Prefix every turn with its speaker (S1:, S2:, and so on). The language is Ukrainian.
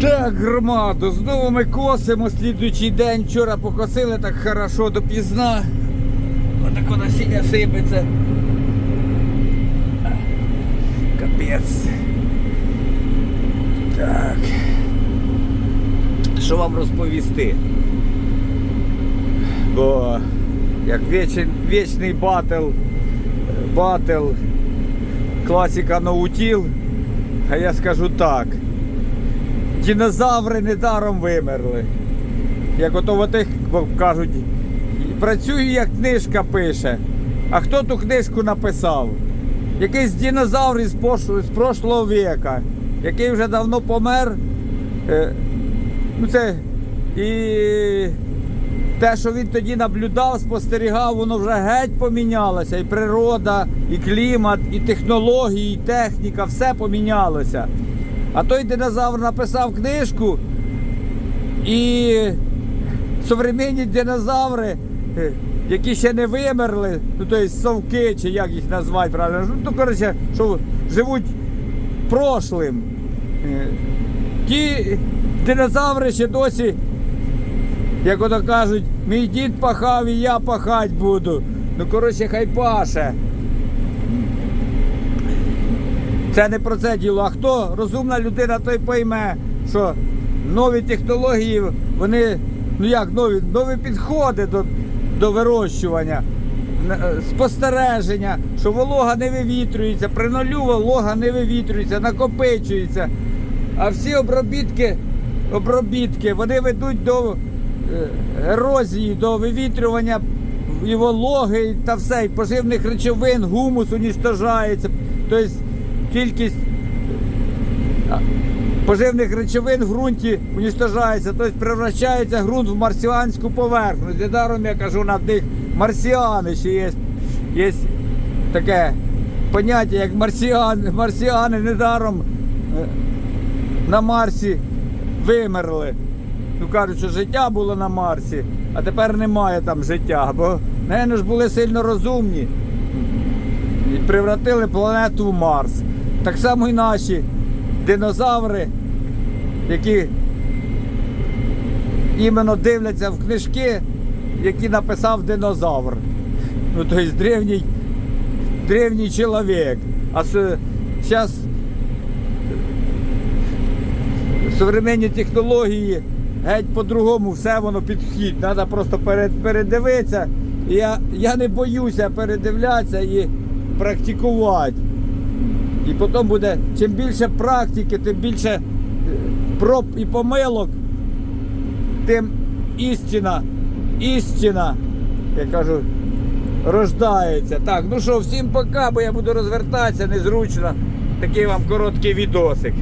S1: Так, громаду, знову ми косимо слідуючий день. Вчора покосили так хорошо допізна. Отако насіння сипеться. Капець. Так. Що вам розповісти? Бо як вічний, вічний батл, батл, класика наутіл, а я скажу так. Дінозаври недаром вимерли. Як ото в тих кажуть, працюю, як книжка пише. А хто ту книжку написав? Якийсь динозавр із, прошлого віка, який вже давно помер. Е, ну це і те, що він тоді наблюдав, спостерігав, воно вже геть помінялося. І природа, і клімат, і технології, і техніка, все помінялося. А той динозавр написав книжку, і современні динозаври, які ще не вимерли, ну тобто совки, чи як їх назвати правильно, ну коротше, що живуть прошлим. Ті динозаври ще досі, як ото кажуть, мій дід пахав і я пахать буду. Ну, коротше, хай паше. Це не про це діло. А хто розумна людина, той пойме, що нові технології, вони, ну як нові, нові підходи до, до вирощування, е, спостереження, що волога не вивітрюється, при нулю волога не вивітрюється, накопичується. А всі обробітки, обробітки вони ведуть до е, ерозії, до вивітрювання і вологи та все, і поживних речовин, гумус уніштожається. Тобто кількість поживних речовин в ґрунті уніштожається, тобто превращається ґрунт в марсіанську поверхню. Недаром я кажу над них марсіани ще є. Є таке поняття, як марсіани. Марсіани недаром е, на Марсі вимерли. Ну кажуть, що життя було на Марсі, а тепер немає там життя, бо напевно ж були сильно розумні і превратили планету в Марс. Так само і наші динозаври, які іменно дивляться в книжки, які написав динозавр. Ну, тобто древній, древній чоловік. А зараз современні технології геть по-другому, все воно підхід. Треба просто перед, передивитися. Я, я не боюся передивлятися і практикувати. І потім буде, чим більше практики, тим більше е, проб і помилок, тим істина, істина, я кажу, рождається. Так, ну що, всім пока, бо я буду розвертатися незручно. Такий вам короткий відосик.